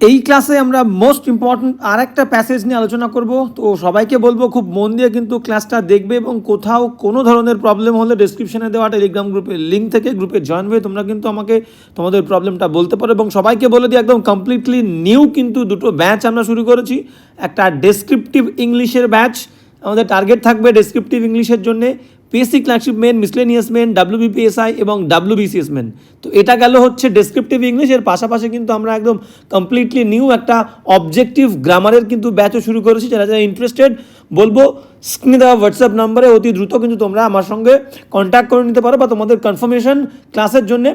এই ক্লাসে আমরা মোস্ট ইম্পর্ট্যান্ট আর একটা প্যাসেজ নিয়ে আলোচনা করব। তো সবাইকে বলব, খুব মন দিয়ে কিন্তু ক্লাসটা দেখবে এবং কোথাও কোনো ধরনের প্রবলেম হলে ডিসক্রিপশনে দেওয়া টেলিগ্রাম গ্রুপের লিঙ্ক থেকে গ্রুপে জয়েন হয়ে তোমরা কিন্তু আমাকে তোমাদের প্রবলেমটা বলতে পারো এবং সবাইকে বলে দিই, একদম কমপ্লিটলি নিউ কিন্তু দুটো ব্যাচ আমরা শুরু করেছি। একটা ডেসক্রিপটিভ ইংলিশের ব্যাচ আমাদের টার্গেট থাকবে ডেসক্রিপটিভ ইংলিশের জন্য। PSC clerkship main miscellaneous main WBPSI এবং ডাব্লিউবিসিএস মেন তো এটা গেল হচ্ছে ডেসক্রিপটিভ ইংলিশ এর পাশাপাশি কিন্তু আমরা একদম কমপ্লিটলি নিউ একটা অবজেক্টিভ গ্রামারের কিন্তু ব্যাচও শুরু করেছি। যারা যারা ইন্টারেস্টেড বলব স্ক্রিনে দেওয়া হোয়াটসঅ্যাপ নাম্বারে অতি দ্রুত কিন্তু তোমরা আমার সঙ্গে কন্ট্যাক্ট করে নিতে পারো বা তোমাদের কনফার্মেশন ক্লাসের জন্য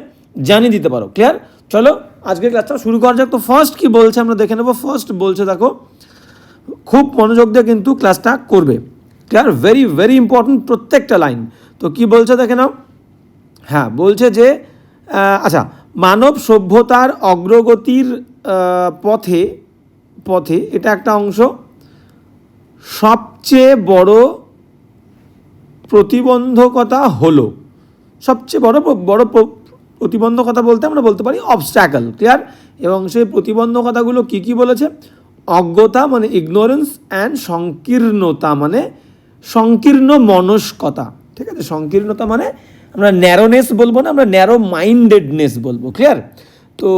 জানিয়ে দিতে পারো। ক্লিয়ার চলো, আজকের ক্লাসটা শুরু করা যাক। তো ফার্স্ট কি বলছে আমরা দেখে নেব। ফার্স্ট বলছে দেখো, খুব মনোযোগ দিয়ে কিন্তু ক্লাসটা করবে। ক্লিয়ার ভেরি ভেরি ইম্পর্ট্যান্ট প্রত্যেকটা লাইন তো কি বলছে দেখে নাও। হ্যাঁ বলছে যে আচ্ছা মানব সভ্যতার অগ্রগতির পথে পথে এটা একটা অংশ। সবচেয়ে বড় প্রতিবন্ধকতা হলো, সবচেয়ে বড় বড় প্র- প্রতিবন্ধকতা বলতে আমরা বলতে পারি অবস্ট্যাকল ক্লিয়ার এবং সেই প্রতিবন্ধকতাগুলো কি কি বলেছে? অজ্ঞতা মানে ইগনোরেন্স অ্যান্ড সংকীর্ণতা মানে সংকীর্ণ মনস্কতা। ঠিক আছে? সংকীর্ণতা মানে আমরা ন্যারোনেস বলব না, আমরা ন্যারো মাইন্ডেডনেস বলব ক্লিয়ার তো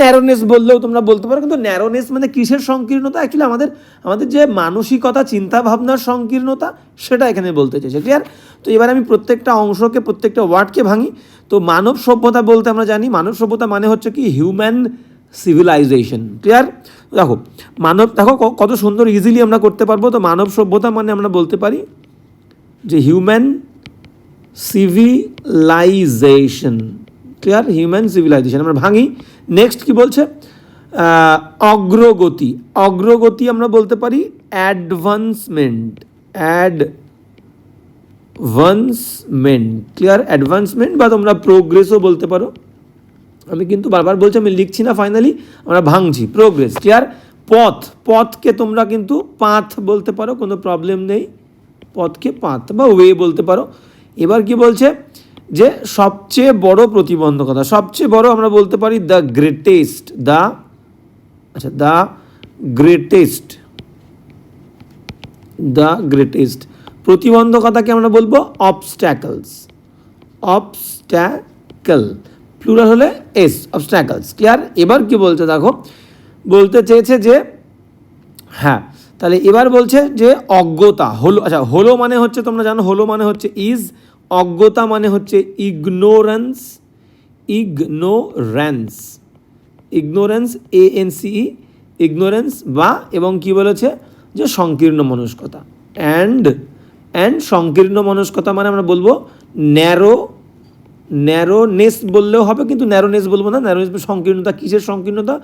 ন্যারোনেস বললেও তোমরা বলতে পারো, কিন্তু ন্যারোনেস মানে কিসের সংকীর্ণতা? অ্যাকচুয়ালি আমাদের আমাদের যে মানসিকতা চিন্তা ভাবনার সংকীর্ণতা, সেটা এখানে বলতে চাইছে ক্লিয়ার তো এবার আমি প্রত্যেকটা অংশকে, প্রত্যেকটা ওয়ার্ডকে ভাঙি। তো মানব সভ্যতা বলতে আমরা জানি, মানব সভ্যতা মানে হচ্ছে কি হিউম্যান সিভিলাইজেশন ক্লিয়ার দেখো, মানব, দেখো কত সুন্দর ইজিলি আমরা করতে পারব। তো মানব সভ্যতা মানে আমরা বলতে পারি যে human civilisation clear human civilisation আমরা ভাঙি। নেক্সট কি বলছে? অগ্রগতি। অগ্রগতি আমরা বলতে পারি অ্যাডভান্সমেন্ট অ্যাডভান্সমেন্ট ক্লিয়ার অ্যাডভান্সমেন্ট বা তোমরা প্রোগ্রেসও বলতে পারো। আমি কিন্তু বারবার বলছি, আমি লিখছি না ফাইনালি আমরা ভাঙছি প্রোগ্রেস ক্লিয়ার পথ, পথকে তোমরা কিন্তু পাথ বলতে পারো, কোনো প্রবলেম নেই। পথকে পাথ বা ওয়ে বলতে পারো। এবার কি বলছে? যে সবচেয়ে বড় প্রতিবন্ধকতা, সবচেয়ে বড় আমরা বলতে পারি দ্য গ্রেটেস্ট দ্য আচ্ছা দ্য গ্রেটেস্ট দ্য গ্রেটেস্ট প্রতিবন্ধকতাকে আমরা বলব অবস্ট্যাকলস অবস্ট্যাকল প্লুরাল হলে এস অবস্ট্যাকলস ক্লিয়ার এবার কি বলছে দেখো, বলতে চেয়েছে যে হ্যাঁ তাহলে এবার বলছে যে অজ্ঞতা, হলো আচ্ছা হলো মানে হচ্ছে, তোমরা জানো, হলো মানে হচ্ছে ইজ অজ্ঞতা মানে হচ্ছে ignorance ignorance ignorance A N C E ignorance বা, এবং কি বলেছে, যে সংকীর্ণ মনস্কতা অ্যান্ড অ্যান্ড সংকীর্ণ মনস্কতা মানে আমরা বলব ন্যারো ন্যারোনেস বললেও হবে কিন্তু ন্যারোনেস বলব না। ন্যারোনেস সংকীর্ণতা কিসের সংকীর্ণতা?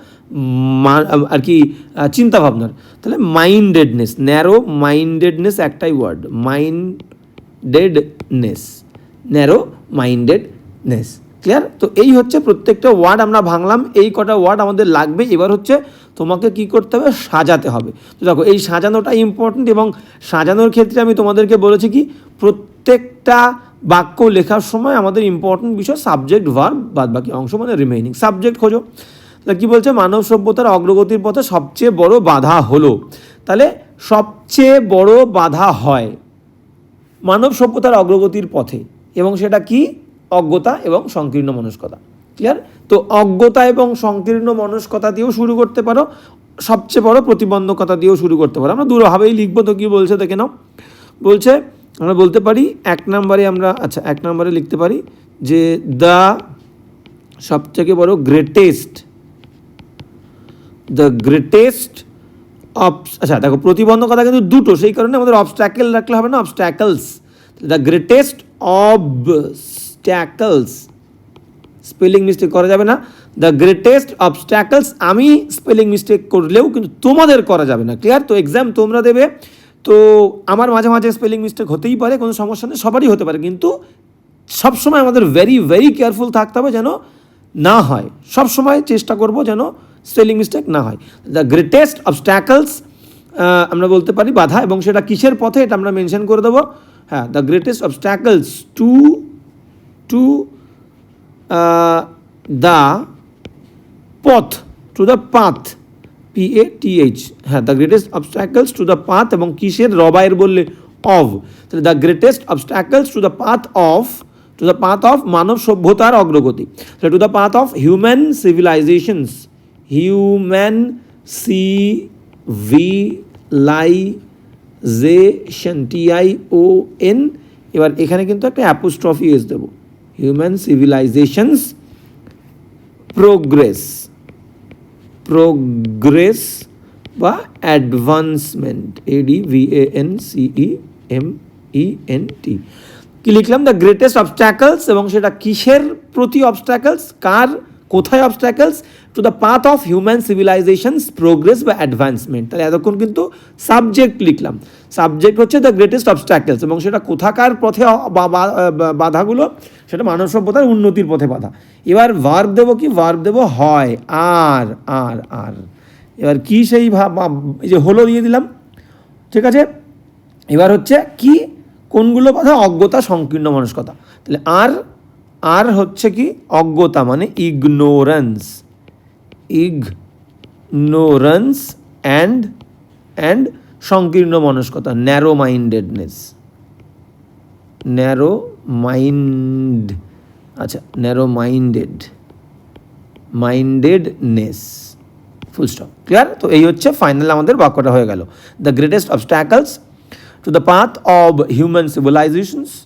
আর কি আহ, চিন্তা ভাবনার তাহলে মাইন্ডেডনেস ন্যারো মাইন্ডেডনেস একটাই word mindedness narrow mindedness clear তো এই হচ্ছে প্রত্যেকটা ওয়ার্ড আমরা ভাঙলাম এই কটা ওয়ার্ড আমাদের লাগবে। এবার হচ্ছে তোমাকে কি করতে হবে? সাজাতে হবে। তো দেখো এই সাজানোটা ইম্পর্টেন্ট এবং সাজানোর ক্ষেত্রে আমি তোমাদেরকে বলেছি কি প্রত্যেকটা বাক্য লেখার সময় আমাদের ইম্পর্টেন্ট বিষয় সাবজেক্ট ভার্ব বাদ বাকি অংশ মানে রিমেইনিং সাবজেক্ট খোঁজো। তাহলে কী বলছে? মানব সভ্যতার অগ্রগতির পথে সবচেয়ে বড় বাধা হলো। তাহলে সবচেয়ে বড় বাধা হয় মানব সভ্যতার অগ্রগতির পথে এবং সেটা কি? অজ্ঞতা এবং সংকীর্ণ মনস্কতা। ক্লিয়ার তো অজ্ঞতা এবং সংকীর্ণ মনস্কতা দিয়েও শুরু করতে পারো। সবচেয়ে বড় প্রতিবন্ধকতা দিয়েও শুরু করতে পারো। আমরা দুভাবেই লিখব, তো কি বলছে? দেখে নাও। বলছে আমরা বলতে পারি এক নম্বরে আমরা আচ্ছা এক নম্বরে লিখতে পারি যে দ্য সবথেকে বড় গ্রেটেস্ট দ্য গ্রেটেস্ট অব আচ্ছা দেখো প্রতিবন্ধকতা কিন্তু দুটো, সেই কারণে আমাদের অবস্ট্যাকেল রাখলে হবে না obstacles the greatest obstacles spelling mistake করা যাবে না। দ্য গ্রেটেস্ট অবস্ট্যাকলস আমি স্পেলিং মিস্টেক করলেও কিন্তু তোমাদের করা যাবে না। ক্লিয়ার তো এক্সাম তোমরা দেবে। তো আমার মাঝে মাঝে স্পেলিং মিস্টেক হতেই পারে, কোনো সমস্যা নেই, সবারই হতে পারে। কিন্তু সবসময় আমাদের ভেরি ভেরি কেয়ারফুল থাকতে হবে যেন না হয়। সবসময় চেষ্টা করব যেন স্পেলিং মিস্টেক না হয়। দ্য গ্রেটেস্ট অবস্ট্যাকলস আমরা বলতে পারি বাধা এবং সেটা কিসের পথে এটা আমরা মেনশন করে দেবো। হ্যাঁ the greatest obstacles to to the পথ to the path P A T H হ্যাঁ the greatest obstacles to the path এবং কিসের রবায়ের বললে অফ তাহলে the greatest obstacles to the path of to the path of মানব সভ্যতার অগ্রগতি। তাহলে to the path of human civilisations human C V li J T O N এবার এখানে কিন্তু একটা অ্যাপোস্ট্রফি এস দেবো। হিউম্যান সিভিলাইজেশনস প্রোগ্রেস প্রোগ্রেস বা advancement A D V A N C E M E N T কি লিখলাম? The greatest obstacles এবং সেটা কিসের প্রতি অবস্ট্যাকলস কার কোথায় obstacles to the path of human civilisations progress বা অ্যাডভান্সমেন্ট তাহলে এতক্ষণ কিন্তু সাবজেক্ট লিখলাম। সাবজেক্ট হচ্ছে দ্য গ্রেটেস্ট অবস্ট্যাকলস এবং সেটা কোথাকার পথে বাধাগুলো? সেটা মানব সভ্যতার উন্নতির পথে বাধা। এবার ভার্ব দেবো কি? ভার্ব দেবো হয়। আর আর আর। এবার কি সেই এই যে হলো দিয়ে দিলাম। ঠিক আছে? এবার হচ্ছে কি? কোনগুলো বাধা? অজ্ঞতা, সংকীর্ণ মনস্কতা। তাহলে আর আর হচ্ছে কি অজ্ঞতা মানে ইগনোরেন্স ইগনোরেন্স অ্যান্ড অ্যান্ড সংকীর্ণ মনস্কতা ন্যারো মাইন্ডেডনেস ন্যারো মাইন্ড আচ্ছা narrow minded mindedness full stop clear তো এই হচ্ছে ফাইনাল আমাদের বাক্যটা হয়ে গেল। The greatest obstacles to the path of human civilisations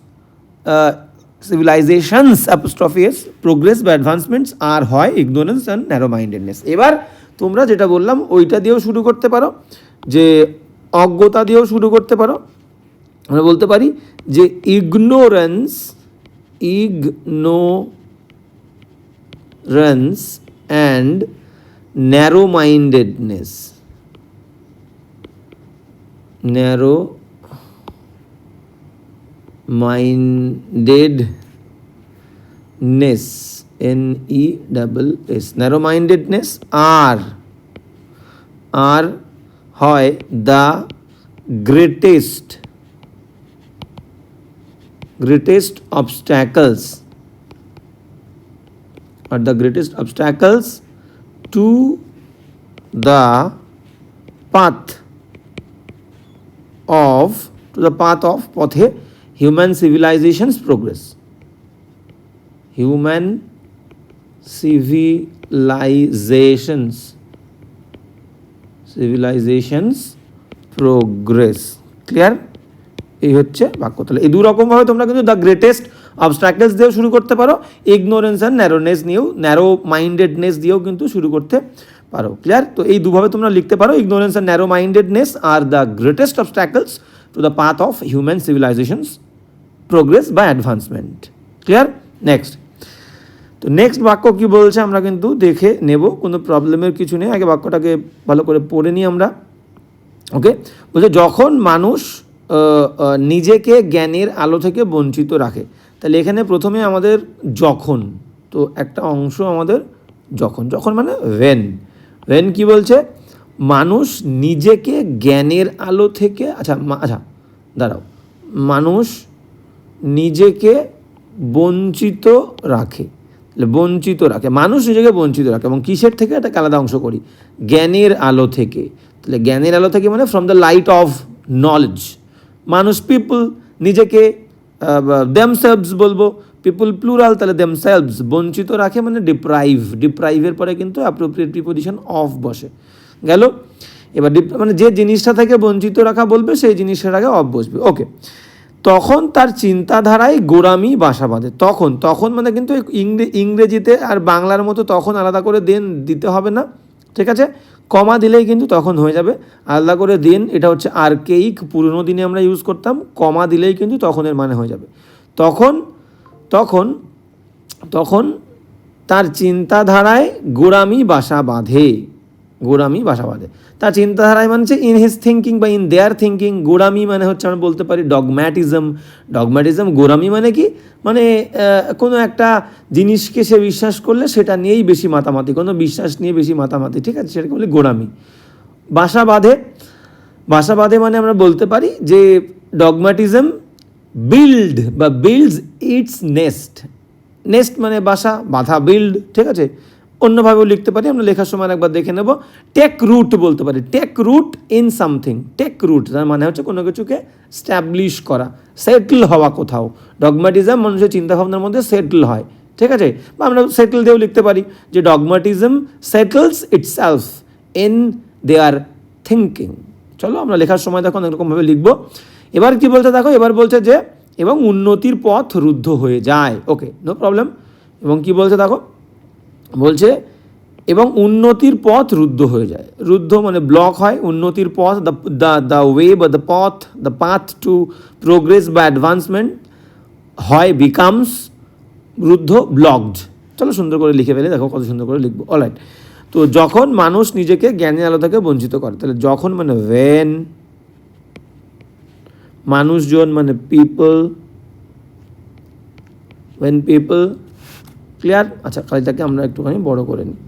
civilisations apostrophe S progress বা অ্যাডভান্সমেন্টস আর হয় ইগনোরেন্স অ্যান্ড ন্যারো মাইন্ডেডনেস এবার তোমরা যেটা বললাম, ওইটা দিয়েও শুরু করতে পারো, যে অজ্ঞতা দিয়েও শুরু করতে পারো। আমরা বলতে পারি যে ignorance ignorance and narrow mindedness narrow mindedness N E double S narrow mindedness আর আর হয় the greatest greatest obstacles are the greatest obstacles to the path of to the path of পথে human civilization's progress. Human civilizations civilizations progress. Clear? এই হচ্ছে বাক্য। তাহলে এই দু রকমভাবে তোমরা কিন্তু দ্য গ্রেটেস্ট অবস্ট্রাকলস দিয়েও শুরু করতে পারো ইগনোরেন্স অ্যান্ড ন্যারোনেস নিয়েও ন্যারো মাইন্ডেডনেস দিয়েও কিন্তু শুরু করতে পারো। ক্লিয়ার তো এই দুভাবে তোমরা লিখতে পারো ignorance and narrow mindedness R the greatest obstacles to the path of human civilisations progress বা অ্যাডভান্সমেন্ট ক্লিয়ার নেক্সট তো নেক্সট বাক্য কি বলছে আমরা কিন্তু দেখে নেব, কোনো প্রবলেমের কিছু নেই। আগে বাক্যটাকে ভালো করে পড়ে নিই আমরা। ওকে বলছে, যখন মানুষ নিজেকে জ্ঞানের আলো থেকে বঞ্চিত রাখে, তাহলে এখানে প্রথমে আমাদের যখন, তো একটা অংশ আমাদের যখন। যখন মানে ভেন ভেন কি বলছে? মানুষ নিজেকে জ্ঞানের আলো থেকে আচ্ছা আচ্ছা দাঁড়াও। মানুষ নিজেকে বঞ্চিত রাখে। বঞ্চিত রাখে। মানুষ নিজেকে বঞ্চিত রাখে এবং কিসের থেকে? এটাকে আলাদা অংশ করি। জ্ঞানের আলো থেকে। তাহলে জ্ঞানের আলো থেকে মানে from the light of knowledge মানুষ পিপল নিজেকে দেমসেলভস বলব। পিপল প্লুরাল তাহলে দেমসেলভস বঞ্চিত রাখে মানে ডিপ্রাইভ ডিপ্রাইভের পরে কিন্তু অ্যাপ্রোপ্রিয়েট প্রিপোজিশন অফ বসে। গেল? এবার মানে যে জিনিসটা থেকে বঞ্চিত রাখা বলবে, সেই জিনিসটার আগে অফ বসবে। ওকে তখন তার চিন্তাধারায় গোড়ামি বাসা বাঁধে। তখন তখন মানে কিন্তু ইংরে- ইংরেজিতে আর বাংলার মতো তখন আলাদা করে দেন দিতে হবে না, ঠিক আছে? কমা দিলেই কিন্তু তখন হয়ে যাবে। আলাদা করে দেন, এটা হচ্ছে আর্কেইক, পুরনো দিনে আমরা ইউজ করতাম, কমা দিলেই কিন্তু তখনের মানে হয়ে যাবে। তখন তখন তখন তার চিন্তাধারায় গোড়ামি বাসা বাঁধে। গোড়ামি বাসা বাঁধে তার চিন্তাধারায় মানে হচ্ছে ইন হিজ থিঙ্কিং বা ইন দেয়ার থিঙ্কিং গোড়ামি মানে হচ্ছে আমরা বলতে পারি ডগম্যাটিজম ডগম্যাটিজম গোড়ামি মানে কি? মানে কোনো একটা জিনিসকে সে বিশ্বাস করলে সেটা নিয়েই বেশি মাতামাতি, কোনো বিশ্বাস নিয়ে বেশি মাতামাতি, ঠিক আছে? সেটাকে বলে গোড়ামি। বাসা বাঁধে বাসা বাঁধে মানে আমরা বলতে পারি যে ডগম্যাটিজম বিল্ড বা বিল্ডস ইটস নেস্ট নেস্ট মানে বাসা, বাধা বিল্ড ঠিক আছে? অন্যভাবেও লিখতে পারি, আমরা লেখার সময় একবার দেখে নেব। টেক রুট বলতে পারি। Take root in something take root তার মানে হচ্ছে কোনো কিছুকে স্ট্যাবলিশ করা। সেটল হওয়া কোথাও। ডগমাটিজম মানুষের চিন্তাভাবনার মধ্যে সেটল হয়। ঠিক আছে? বা আমরা সেটল দিয়েও লিখতে পারি যে dogmatism its itself in their thinking চলো আমরা লেখার সময় দেখো, অনেক লিখব। এবার কি বলছে দেখো? এবার বলছে যে, এবং উন্নতির পথ রুদ্ধ হয়ে যায়। ওকে নো প্রবলেম এবং কি বলছে দেখো? বলছে, এবং উন্নতির পথ রুদ্ধ হয়ে যায়। রুদ্ধ মানে ব্লক হয়, উন্নতির পথ দ্য দ্য দ্য ওয়ে বা দ্য পথ দ্য পাথ টু প্রোগ্রেস বা অ্যাডভান্সমেন্ট হয় বিকামস রুদ্ধ ব্লকড চলো সুন্দর করে লিখে ফেলে, দেখো কত সুন্দর করে লিখব। অলরাইট তো যখন মানুষ নিজেকে জ্ঞানের আলো থেকে বঞ্চিত করে, তাহলে যখন মানে ওয়েন মানুষজন মানে পিপল ওয়েন পিপল ক্লিয়ার আচ্ছা কাজটাকে আমরা একটুখানি বড় করে নিই।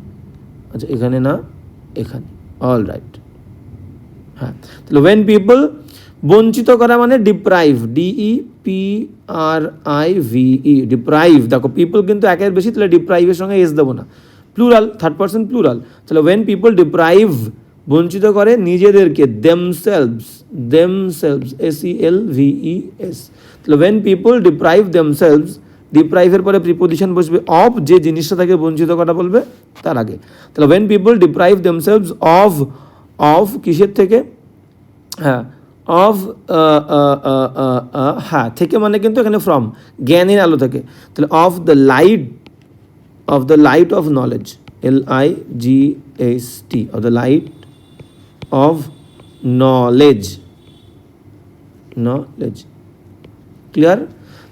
আচ্ছা এখানে না, এখানে। অল রাইট হ্যাঁ তাহলে ওয়েন পিপল বঞ্চিত করা মানে deprive D E P R I V E deprive দেখো পিপল কিন্তু একের বেশি, তাহলে ডিপ্রাইভের সঙ্গে এস দেবো না। প্লুরাল থার্ড পার্সন প্লুরাল তাহলে ওয়েন পিপল ডিপ্রাইভ বঞ্চিত করে নিজেদেরকে themselves themselves S E L V E S তাহলে ওয়েন পিপল ডিপ্রাইভ দেমসেলভস ডিপ্রাইভের পরে প্রিপোজিশন বসবে অফ যে জিনিসটা তাকে বঞ্চিত করা বলবে, তার আগে। তাহলে when people deprive themselves of of কিসের থেকে? হ্যাঁ অফ হ্যাঁ থেকে মানে কিন্তু এখানে ফ্রম জ্ঞানের আলো থেকে। তাহলে of the light of the light of knowledge L I G S T of the light of knowledge knowledge clear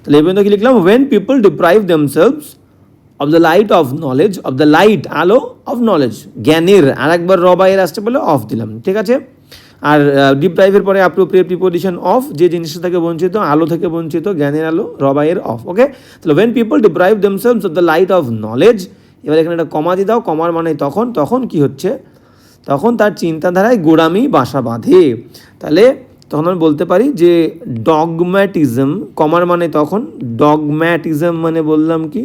তাহলে এবার কি লিখলাম when people deprive themselves of the light of knowledge of the light আলো of knowledge জ্ঞানের। আর একবার রবাইয়ের আসছে বলে অফ দিলাম, ঠিক আছে? আর ডিপ্রাইভের পরে অ্যাপ্রোপ্রিয়েট প্রিপোজিশন অফ যে জিনিসটা থেকে বঞ্চিত, আলো থেকে বঞ্চিত, জ্ঞানের আলো রবাইয়ের অফ ওকে তাহলে when people deprive themselves of the light of knowledge এবার এখানে একটা কমা দিয়ে দাও কমার মানে তখন তখন কি হচ্ছে? তখন তার চিন্তাধারায় গোড়ামি বাসা বাঁধে। তাহলে তখন আমি বলতে পারি যে ডগম্যাটিজম কমার মানে তখন ডগম্যাটিজম মানে বললাম কি?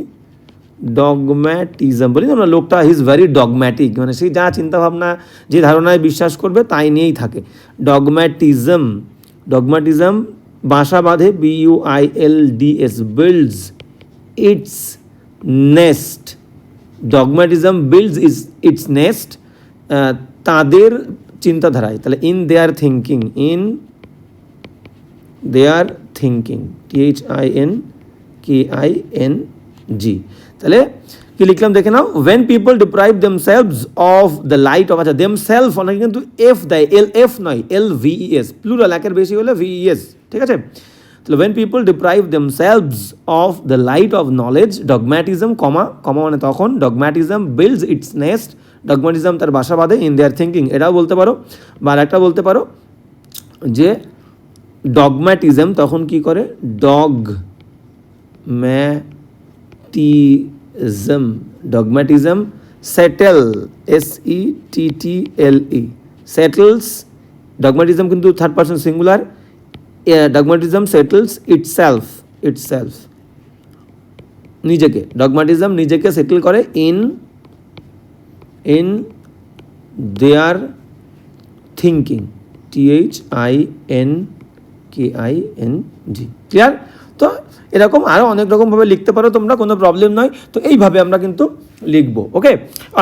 ডগম্যাটিজম বলি না লোকটা ইজ ভেরি ডগম্যাটিক মানে সেই যা চিন্তাভাবনা, যে ধারণায় বিশ্বাস করবে তাই নিয়েই থাকে। ডগম্যাটিজম ডগম্যাটিজম বাসা বাঁধে B U I L D S builds its nest dogmatism builds is its nest তাদের চিন্তাধারায়, তাহলে in their thinking in their thinking T H I N K I N G তাহলে কি লিখলাম? দেখে নাও। When people deprive themselves of the light of আচ্ছা themself অনেকে কিন্তু এফ দেয়। এল এফ নয়। এল ভিইএস প্লুরাল একের বেশি হলে ভিইএস ঠিক আছে? তাহলে when people deprive themselves of the light of knowledge dogmatism comma comma মানে তখন dogmatism builds its nest dogmatism তার বাসা বাঁধে। ইন দেয়ার থিঙ্কিং এটাও বলতে পারো। বা একটা বলতে পারো যে ডগম্যাটিজম তখন কি করে? Dogmatism dogmatism settle S E T T L E settles dogmatism কিন্তু third person singular dogmatism settles itself itself নিজেকে ডগম্যাটিজম নিজেকে সেটেল করে in in their thinking T H I N K I N G clear তো এরকম আরও অনেক রকমভাবে লিখতে পারো তোমরা, কোনো প্রবলেম নয়। তো এইভাবে আমরা কিন্তু লিখব ওকে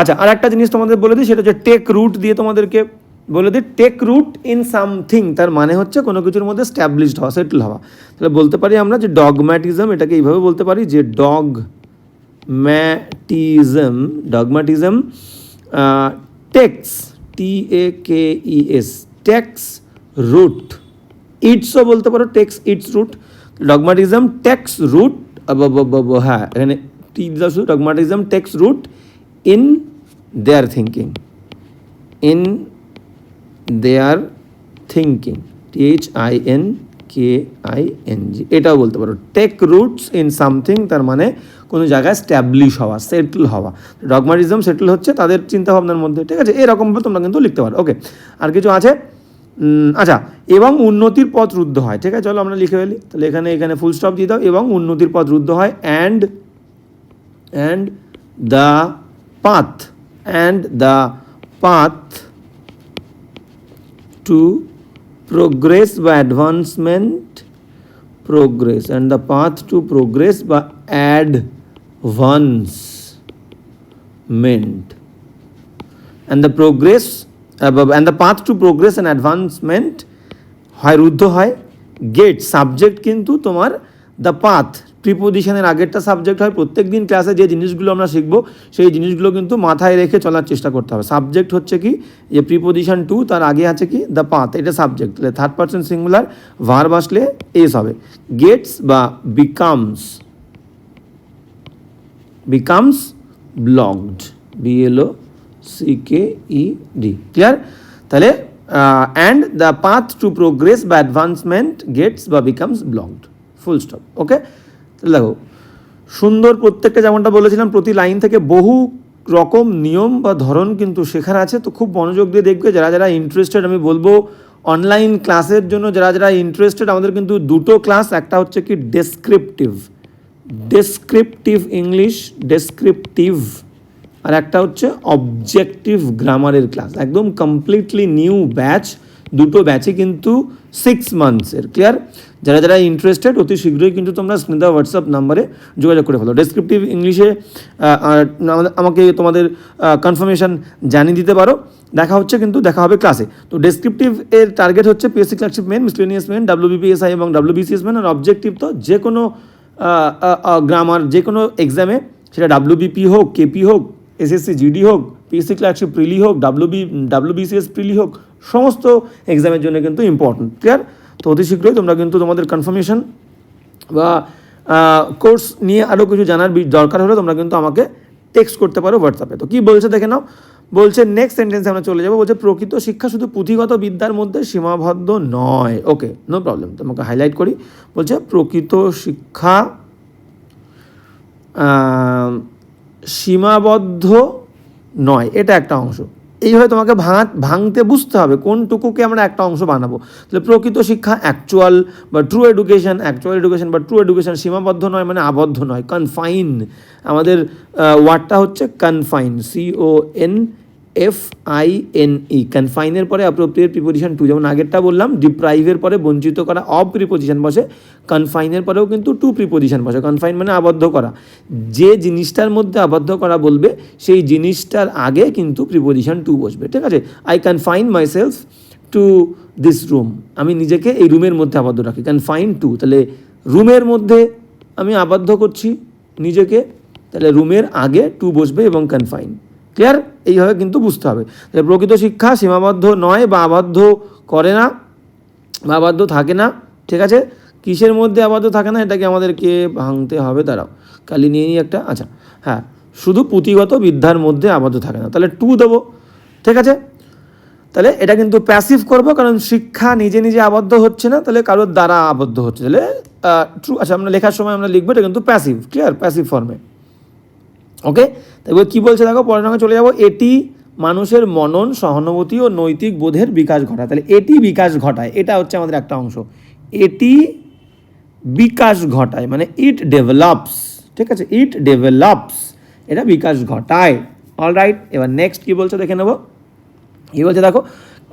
আচ্ছা আর একটা জিনিস তোমাদের বলে দিই, সেটা হচ্ছে টেক রুট দিয়ে তোমাদেরকে বলে দিই। টেক রুট ইন সামথিং তার মানে হচ্ছে কোনো কিছুর মধ্যে স্ট্যাবলিশড হওয়া সেটেল হওয়া। তাহলে বলতে পারি আমরা যে ডগম্যাটিজম এটাকে এইভাবে বলতে পারি যে dogmatism dogmatism takes T A K E S takes root ইটসও বলতে পারো, takes its root, dogmatism takes root হ্যাঁ এখানে dogmatism takes root in their thinking in their thinking T H I N K I N G, এটাও বলতে পারো, take roots in something, তার মানে কোনো জায়গায় স্ট্যাবলিশ হওয়া, সেটেল হওয়া, ডগমাটিজম সেটেল হচ্ছে তাদের চিন্তাভাবনার মধ্যে, ঠিক আছে, এরকমভাবে তোমরা কিন্তু লিখতে পারো, ওকে, আর কিছু আছে? আচ্ছা এবং উন্নতির পথ রুদ্ধ হয়। ঠিক আছে, চলো আমরা লিখে ফেলি। তাহলে এখানে এখানে ফুল স্টপ দিয়ে দাও, এবং উন্নতির পথ রুদ্ধ হয়। And and the path and the path to progress by advancement, progress, and the path to progress by advancement. And the progress above the the to progress and advancement হয় রুদ্ধ হয় গেট সাবজেক্ট কিন্তু তোমার the path প্রিপোজিশনের আগেরটা subject হয়, প্রত্যেক দিন ক্লাসে যে জিনিসগুলো আমরা শিখব, সেই জিনিসগুলো কিন্তু মাথায় রেখে চলার চেষ্টা করতে হবে। সাবজেক্ট হচ্ছে কি? যে প্রিপোজিশন টু তার আগে আছে কি? দ্য পাথ এটা সাবজেক্ট তাহলে থার্ড পার্সন সিঙ্গুলার ভার্ব আসলে এস হবে। গেটস বা becomes becomes blocked B L O C K E D clear তাহলে and the path to progress বা অ্যাডভান্সমেন্ট গেটস বা becomes blocked full stop okay দেখো, সুন্দর প্রত্যেকটা যেমনটা বলেছিলাম, প্রতি লাইন থেকে বহু রকম নিয়ম বা ধরন কিন্তু শেখার আছে। তো খুব মনোযোগ দিয়ে দেখবে, যারা যারা ইন্টারেস্টেড আমি বলব অনলাইন ক্লাসের জন্য যারা যারা ইন্টারেস্টেড আমাদের কিন্তু দুটো ক্লাস একটা হচ্ছে কি ডেসক্রিপটিভ ডেসক্রিপটিভ ইংলিশ ডেসক্রিপটিভ আর একটা হচ্ছে অবজেক্টিভ গ্রামারের ক্লাস একদম কমপ্লিটলি নিউ ব্যাচ দুটো ব্যাচে কিন্তু সিক্স মান্থসের ক্লিয়ার যারা যারা ইন্টারেস্টেড অতি শীঘ্রই কিন্তু তোমরা স্ক্রিন হোয়াটসঅ্যাপ নাম্বারে যোগাযোগ করে ফেলো। ডেসক্রিপটিভ ইংলিশে আমাকে তোমাদের কনফার্মেশন জানিয়ে দিতে পারো। দেখা হচ্ছে কিন্তু দেখা হবে ক্লাসে তো ডেসক্রিপটিভ এর টার্গেট হচ্ছে PSC clerkship main miscellaneous main WBPSI এবং ডাব্লিউবিসিএস মেন আর অবজেক্টিভ তো যে কোনো গ্রামার যে কোনো এক্সামে সেটা ডাব্লিউবিপি হোক কেপি হোক এসএসসি জিডি হোক পিএসসি ক্লার্কশিপ প্রিলি হোক ডাব্লিউবি ডাব্লিউবিসিএস প্রিলি হোক, সমস্ত এক্সামের জন্য কিন্তু ইম্পর্টেন্ট ক্লিয়ার তো অতি শীঘ্রই তোমরা কিন্তু তোমাদের কনফার্মেশন বা কোর্স নিয়ে আরও কিছু জানার দরকার হলে তোমরা কিন্তু আমাকে টেক্সট করতে পারো হোয়াটসঅ্যাপে তো কী বলছে দেখে নাও। বলছে নেক্সট সেন্টেন্সে আমরা চলে যাব। বলছে, প্রকৃত শিক্ষা শুধু পুঁথিগত বিদ্যার মধ্যে সীমাবদ্ধ নয়। ওকে নো প্রবলেম তোমাকে হাইলাইট করি। বলছে, প্রকৃত শিক্ষা সীমাবদ্ধ নয়, এটা একটা অংশ। এইভাবে তোমাকে ভাঙা ভাঙতে বুঝতে হবে কোনটুকুকে আমরা একটা অংশ বানাবো। তাহলে প্রকৃত শিক্ষা অ্যাকচুয়াল বা ট্রু এডুকেশন অ্যাকচুয়াল এডুকেশন বা ট্রু এডুকেশন সীমাবদ্ধ নয় মানে আবদ্ধ নয় কনফাইন আমাদের ওয়ার্ডটা হচ্ছে confine C O N F I N E কনফাইনের পরে অ্যাপ্রোপ্রিয়েট প্রিপোজিশন টু যেমন আগেরটা বললাম ডিপ্রাইভের পরে বঞ্চিত করা অফ প্রিপোজিশন বসে কনফাইনের পরেও কিন্তু টু প্রিপোজিশন বসে কনফাইন মানে আবদ্ধ করা। যে জিনিসটার মধ্যে আবদ্ধ করা বলবে, সেই জিনিসটার আগে কিন্তু প্রিপোজিশন টু বসবে, ঠিক আছে? I confine myself to this room আমি নিজেকে এই রুমের মধ্যে আবদ্ধ রাখি কনফাইন টু তাহলে রুমের মধ্যে আমি আবদ্ধ করছি নিজেকে, তাহলে রুমের আগে টু বসবে এবং কনফাইন ক্লিয়ার এইভাবে কিন্তু বুঝতে হবে। তাহলে প্রকৃত শিক্ষা সীমাবদ্ধ নয়, বা আবদ্ধ করে না, বা আবদ্ধ থাকে না, ঠিক আছে? কিসের মধ্যে আবদ্ধ থাকে না, এটাকে আমাদেরকে ভাঙতে হবে, দাঁড়াও। কালি নিয়ে নিই একটা আচ্ছা হ্যাঁ শুধু পুঁথিগত বিদ্যার মধ্যে আবদ্ধ থাকে না। তাহলে টু দেবো, ঠিক আছে? তাহলে এটা কিন্তু প্যাসিভ করব, কারণ শিক্ষা নিজে নিজে আবদ্ধ হচ্ছে না, তাহলে কারোর দ্বারা আবদ্ধ হচ্ছে। তাহলে ট্রু আচ্ছা আমরা লেখার সময় আমরা লিখব, এটা কিন্তু প্যাসিভ ক্লিয়ার প্যাসিভ ফর্মে ওকে তারপর কী বলছে দেখো, পরের রঙে চলে যাব। এটি মানুষের মনন, সহানুভূতি ও নৈতিক বোধের বিকাশ ঘটায়। তাহলে এটি বিকাশ ঘটায়। এটা হচ্ছে আমাদের একটা অংশ। এটি বিকাশ ঘটায়। মানে ইট ডেভেলপস ঠিক আছে? ইট ডেভেলপস এটা বিকাশ ঘটায়। অল রাইট এবার নেক্সট কী বলছে দেখে নেব। কী বলছে দেখো?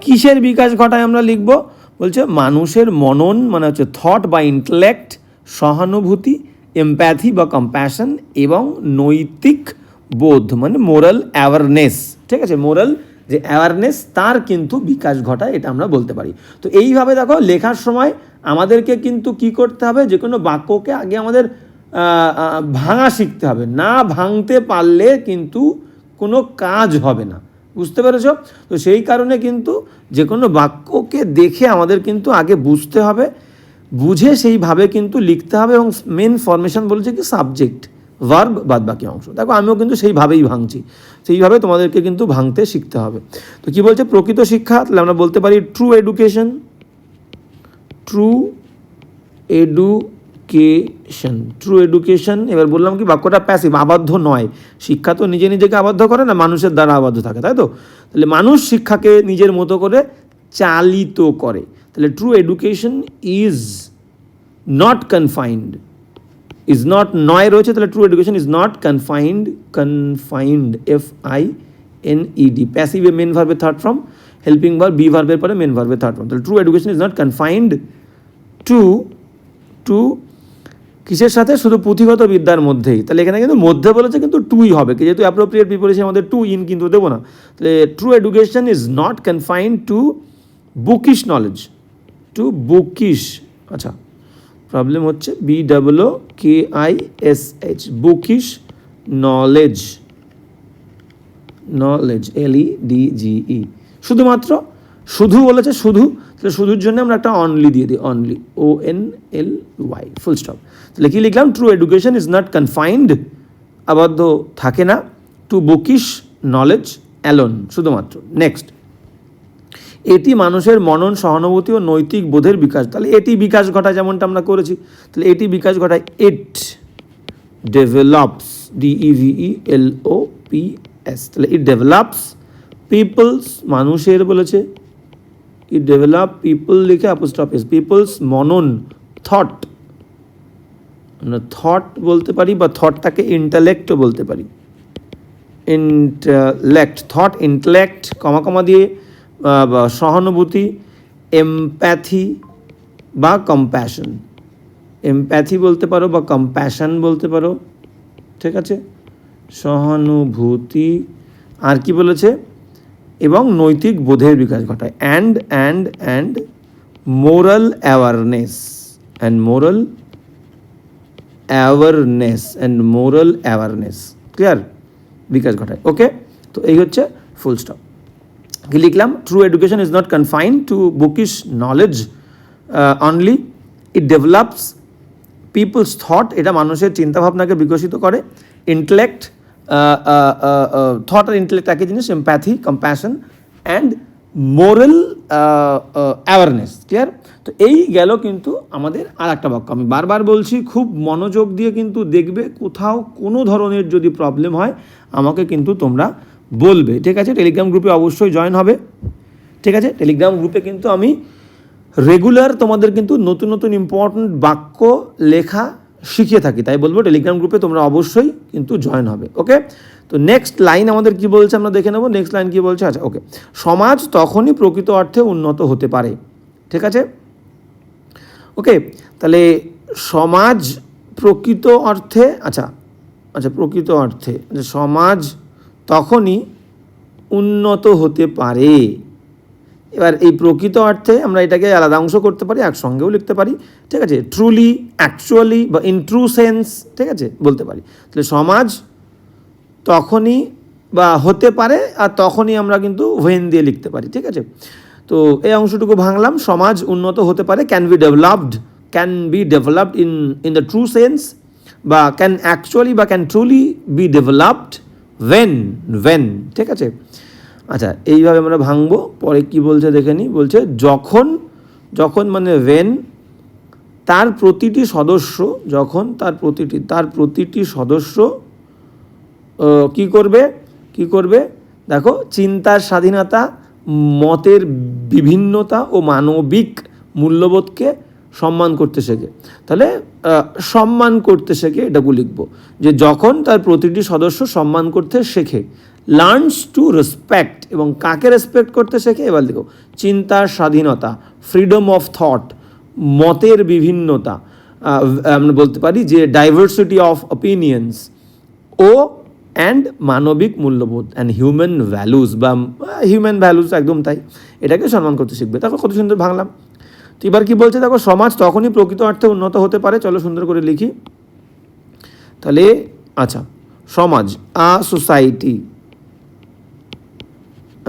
কিসের বিকাশ ঘটায় আমরা লিখব? বলছে মানুষের মনন মানে হচ্ছে থট বা ইন্টেলেক্ট সহানুভূতি এমপ্যাথি বা কম্প্যাশন এবং নৈতিক বোধ মানে মোরাল অ্যাওয়ারনেস ঠিক আছে? মোরাল যে অ্যাওয়ারনেস তার কিন্তু বিকাশ ঘটায়, এটা আমরা বলতে পারি। তো এইভাবে দেখো, লেখার সময় আমাদেরকে কিন্তু কি করতে হবে? যে কোনো বাক্যকে আগে আমাদের ভাঙা শিখতে হবে। না ভাঙতে পারলে কিন্তু কোনো কাজ হবে না। বুঝতে পেরেছ? তো সেই কারণে কিন্তু যে কোনো বাক্যকে দেখে আমাদের কিন্তু আগে বুঝতে হবে। বুঝে সেইভাবে কিন্তু লিখতে হবে এবং মেন ফরমেশন বলছে কি সাবজেক্ট ভার্ব বাদ বাকি অংশ। দেখো, আমিও কিন্তু সেইভাবেই ভাঙছি। সেইভাবে তোমাদেরকে কিন্তু ভাঙতে শিখতে হবে। তো কি বলছে? প্রকৃত শিক্ষা, তাহলে আমরা বলতে পারি true education true education true education এবার বললাম কি বাক্যটা প্যাসিভ আবদ্ধ নয়। শিক্ষা তো নিজে নিজেকে আবদ্ধ করে না, মানুষের দ্বারা আবদ্ধ থাকে, তাই তো? তাহলে মানুষ শিক্ষাকে নিজের মতো করে চালিত করে। তাহলে true education is not confined is not নয় রয়েছে, তাহলে true education is not confined confined F I N E D passive A main ভার্বের third form helping verb B ভার্বের পরে মেন ভার্বের থার্ড ফর্ম তাহলে true education is not confined to to কিসের সাথে? শুধু পুঁথিগত বিদ্যার মধ্যেই। তাহলে এখানে কিন্তু মধ্যে বলেছে কিন্তু টুই হবে যেহেতু অ্যাপ্রোপ্রিয়েট প্রিপারেশন আমাদের টু ইন কিন্তু দেবো না। তাহলে true education is not confined to bookish knowledge to bookish. আচ্ছা প্রবলেম হচ্ছে B W K I S H bookish knowledge knowledge L E D G E শুধুমাত্র শুধু বলেছে শুধু, তাহলে শুধুর জন্য আমরা একটা অনলি দিয়ে দিই only O N L Y full stop তাহলে কী লিখলাম? True education is not confined আবদ্ধ থাকে না। টু বুকিশ নলেজ অ্যালোন শুধুমাত্র নেক্সট এটি মানুষের মনন, সহানুভূতি ও নৈতিক বোধের বিকাশ। তাহলে এটি বিকাশ ঘটায় যেমনটা আমরা করেছি। তাহলে এটি বিকাশ ঘটায় it develops D E V E L O P S তাহলে ইট ডেভেলপস পিপলস মানুষের বলেছে ইট ডেভেলপ পিপল লিখে অ্যাপোস্ট্রফ এস পিপলস মনন থট থট বলতে পারি বা থটটাকে ইন্টালেক্টও বলতে পারি। Intellect thought intellect comma comma দিয়ে সহানুভূতি এমপ্যাথি বা কম্প্যাশন এমপ্যাথি বলতে পারো বা কম্প্যাশন বলতে পারো, ঠিক আছে? সহানুভূতি, আর কি বলেছে? এবং নৈতিক বোধের বিকাশ ঘটায়। And and and moral awareness and moral awareness and moral awareness clear বিকাশ ঘটায়। ওকে তো এই হচ্ছে ফুল স্টপ লিখলাম true education is not confined to bookish knowledge only it develops people's thought এটা মানুষের চিন্তাভাবনাকে বিকশিত করে। ইন্টেলেক্ট থট আর ইন্টেলেক্ট একই জিনিস empathy compassion and moral awareness clear তো এই গেল কিন্তু আমাদের আর একটা বাক্য। আমি বারবার বলছি, খুব মনোযোগ দিয়ে কিন্তু দেখবে কোথাও কোনো ধরনের যদি প্রবলেম হয়, আমাকে কিন্তু তোমরা বলবে, ঠিক আছে টেলিগ্রাম গ্রুপে অবশ্যই জয়েন হবে, ঠিক আছে? টেলিগ্রাম গ্রুপে কিন্তু আমি রেগুলার তোমাদের কিন্তু নতুন নতুন ইম্পর্ট্যান্ট বাক্য, লেখা শিখিয়ে থাকি, তাই বলব টেলিগ্রাম গ্রুপে তোমরা অবশ্যই কিন্তু জয়েন হবে ওকে তো নেক্সট লাইন আমাদের কি বলছে আমরা দেখে নেব নেক্সট লাইন কি বলছে? আচ্ছা ওকে সমাজ তখনই প্রকৃত অর্থে উন্নত হতে পারে, ঠিক আছে? ওকে তাহলে সমাজ প্রকৃত অর্থে আচ্ছা আচ্ছা প্রকৃত অর্থে, সমাজ তখনই উন্নত হতে পারে। এবার এই প্রকৃত অর্থে আমরা এটাকে আলাদা অংশ করতে পারি, একসঙ্গেও লিখতে পারি, ঠিক আছে? ট্রুলি অ্যাকচুয়ালি বা ইন ট্রু সেন্স ঠিক আছে? বলতে পারি। তাহলে সমাজ তখনই বা হতে পারে আর তখনই আমরা কিন্তু ওয়েন দিয়ে লিখতে পারি, ঠিক আছে? তো এই অংশটুকু ভাঙলাম। সমাজ উন্নত হতে পারে can be developed can be developed in in the true sense বা ক্যান অ্যাকচুয়ালি বা can truly be developed when when ঠিক আছে? আচ্ছা এইভাবে আমরা ভাঙবো, পরে কি বলছে দেখে নিই বলছে যখন যখন মানে ভেন তার প্রতিটি সদস্য, যখন তার প্রতিটি তার প্রতিটি সদস্য কি করবে? কি করবে? দেখো, চিন্তার স্বাধীনতা, মতের বিভিন্নতা ও মানবিক মূল্যবোধকে সম্মান করতে শেখে। তাহলে সম্মান করতে শেখে এটাকে লিখব। যে যখন তার প্রতিটি সদস্য সম্মান করতে শেখে লার্নস টু রেসপেক্ট এবং কাকে রেসপেক্ট করতে শেখে, এবার দেখো চিন্তার স্বাধীনতা ফ্রিডম অফ থট মতের বিভিন্নতা আমরা বলতে পারি যে ডাইভার্সিটি অফ অপিনিয়ন্স ও অ্যান্ড মানবিক মূল্যবোধ অ্যান্ড হিউম্যান ভ্যালুস বা হিউম্যান ভ্যালুস একদম তাই, এটাকে সম্মান করতে শিখবে। তারপর কত সুন্দর ভাঙলাম। তো এবার কি বলছে দেখো, সমাজ তখনই প্রকৃত অর্থে উন্নত হতে পারে, চলো সুন্দর করে লিখি। তাহলে আচ্ছা সমাজ, a society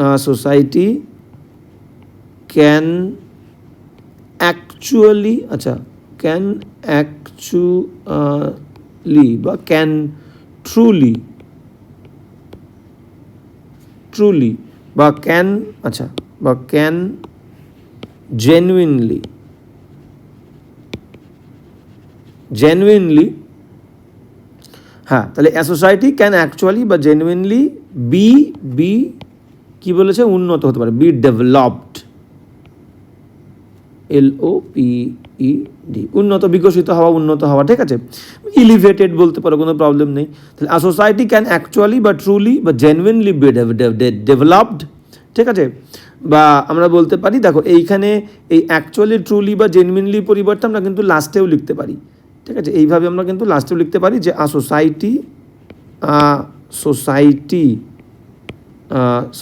a society can actually আচ্ছা ক্যান অ্যাকচুয়ালি বা ক্যান ট্রুলি ট্রুলি বা ক্যান আচ্ছা বা ক্যান জেনুইনলি জেনুইনলি হ্যাঁ তাহলে এ সোসাইটি ক্যান অ্যাকচুয়ালি বা জেনুইনলি বি বি কি বলেছে? উন্নত হতে পারে। Be developed L O P E D উন্নত, বিকশিত হওয়া, উন্নত হওয়া, ঠিক আছে? ইলিভেটেড বলতে পারো, কোনো প্রবলেম নেই। তাহলে সোসাইটি ক্যান অ্যাকচুয়ালি বা ট্রুলি বা জেনুইনলি বি ডেভেলপড ঠিক আছে? বা আমরা বলতে পারি, দেখো, এইখানে এই অ্যাকচুয়ালি ট্রুলি বা জেনুইনলি পরিবর্তে আমরা কিন্তু লাস্টেও লিখতে পারি। ঠিক আছে? এইভাবে আমরা কিন্তু লাস্টেও লিখতে পারি যে, a society a society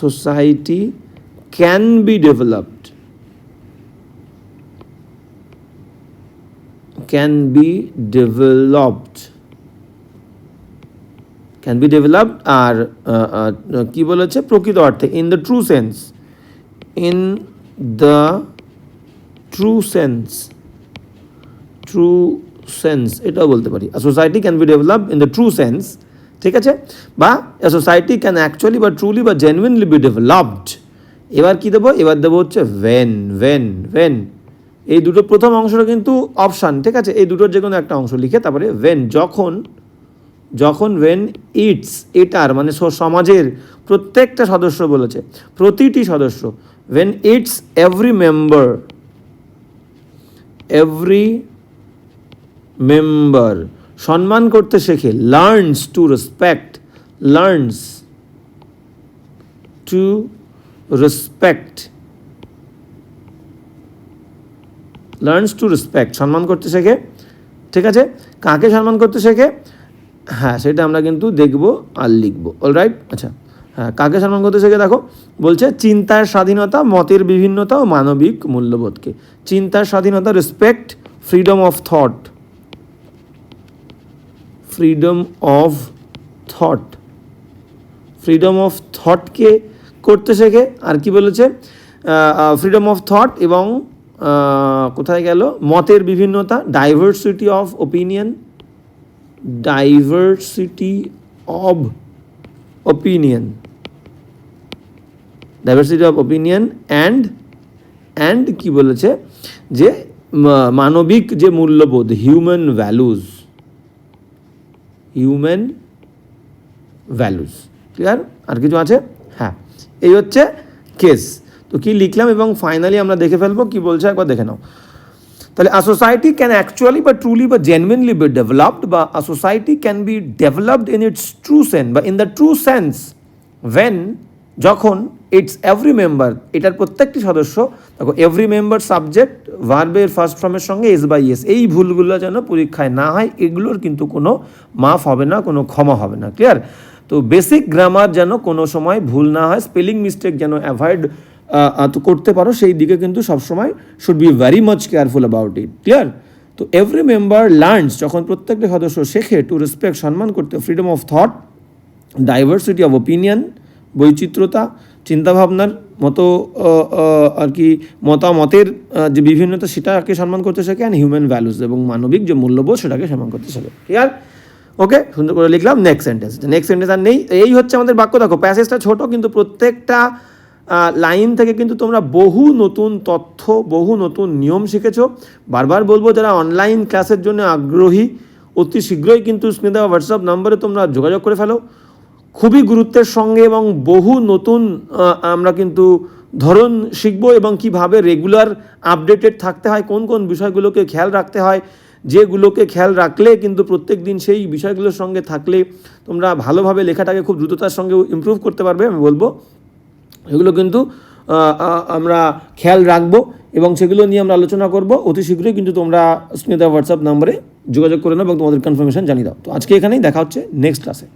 society can be developed can be developed can be developed আর কি বলেছে? প্রকৃত অর্থে in the true sense in the true sense true sense এটাও বলতে পারি। Society can be develop in the true sense ঠিক আছে? বা সোসাইটি ক্যান অ্যাকচুয়ালি বা ট্রুলি বা জেনুইনলি বি ডেভেলপড এবার কি দেবো? এবার দেবো হচ্ছে ভেন ভেন ভেন এই দুটো প্রথম অংশটা কিন্তু অপশান ঠিক আছে? এই দুটোর যে কোনো একটা অংশ লিখে তারপরে ভেন যখন যখন ওয়েন ইটস এটার মানে সমাজের প্রত্যেকটা সদস্য বলেছে, প্রতিটি সদস্য when its every member every member সম্মান করতে শেখে learns to respect learns to respect learns to respect সম্মান করতে শেখে, ঠিক আছে? কাকে সম্মান করতে শেখে? হ্যাঁ সেটা আমরা কিন্তু দেখব আর লিখব। অলরাইট আচ্ছা। হ্যাঁ কাকে সম্মান করতে শেখে? দেখো, বলছে, চিন্তার স্বাধীনতা, মতের বিভিন্নতা ও মানবিক মূল্যবোধকে। চিন্তার স্বাধীনতা respect freedom of thought freedom of thought freedom of থটকে করতে শেখে। আর কি বলেছে? ফ্রিডম অফ থট এবং কোথায় গেল? মতের বিভিন্নতা diversity of opinion diversity of opinion diversity of opinion and and কি বলেছে? যে মানবিক যে মূল্যবোধ human values human values clear আর কিছু আছে? হ্যাঁ। এই হচ্ছে কেস তো কি লিখলাম এবং ফাইনালি আমরা দেখে ফেলব, কি বলছে একবার দেখে নাও। তাহলে আ সোসাইটি ক্যান অ্যাকচুয়ালি বা ট্রুলি বা জেনুইনলি বি ডেভেলপড বা a society can be developed in its true sense বা in the true sense when যখন ইটস এভরি মেম্বার এটার প্রত্যেকটি সদস্য, দেখো এভরি মেম্বার সাবজেক্ট ভার্বের ফার্স্ট ফর্মের সঙ্গে এস বাই এস এই ভুলগুলো যেন পরীক্ষায় না হয়, এগুলোর কিন্তু কোনো মাফ হবে না, কোনো ক্ষমা হবে না ক্লিয়ার তো বেসিক গ্রামার যেন কোনো সময় ভুল না হয় স্পেলিং মিস্টেক যেন অ্যাভয়েড করতে পারো, সেই দিকে কিন্তু সবসময় should be very much careful about it clear তো এভরি মেম্বার লার্নস যখন প্রত্যেকটা সদস্য শেখে টু রেসপেক্ট সম্মান করতে freedom of thought diversity of opinion বৈচিত্র্যতা চিন্তাভাবনার মতো আর কি, মতামতের যে বিভিন্নতা, সেটাকে সম্মান করতে শেখে অ্যান্ড হিউম্যান ভ্যালুস এবং মানবিক যে মূল্যবোধ, সেটাকে সম্মান করতে শেখে ক্লিয়ার ওকে সুন্দর করে লিখলাম নেক্সট সেন্টেন্স নেক্সট সেন্টেন্স আর নেই, এই হচ্ছে আমাদের বাক্য, দেখো প্যাসেজটা ছোট, কিন্তু প্রত্যেকটা লাইন থেকে কিন্তু তোমরা বহু নতুন তথ্য, বহু নতুন নিয়ম শিখেছ। বারবার বলব, যারা অনলাইন ক্লাসের জন্য আগ্রহী, অতি শীঘ্রই কিন্তু স্ক্রিনে হোয়াটসঅ্যাপ নম্বরে তোমরা যোগাযোগ করে ফেলো। খুবই গুরুত্বের সঙ্গে এবং বহু নতুন আমরা কিন্তু ধরন শিখব এবং কীভাবে রেগুলার আপডেটেড থাকতে হয়, কোন কোন বিষয়গুলোকে খেয়াল রাখতে হয়, যেগুলোকে খেয়াল রাখলে কিন্তু প্রত্যেক দিন সেই বিষয়গুলোর সঙ্গে থাকলে তোমরা ভালোভাবে লেখাটাকে খুব দ্রুততার সঙ্গে ইমপ্রুভ করতে পারবে, আমি বলব। এগুলো কিন্তু আমরা খেয়াল রাখব এবং সেগুলো নিয়ে আমরা আলোচনা করব। অতি শীঘ্রই কিন্তু তোমরা স্মিতা হোয়াটসঅ্যাপ নাম্বারে যোগাযোগ করে নাও এবং তোমাদের কনফার্মেশন জানিয়ে দাও। তো আজকে এখানেই দেখা হচ্ছে নেক্সট ক্লাসে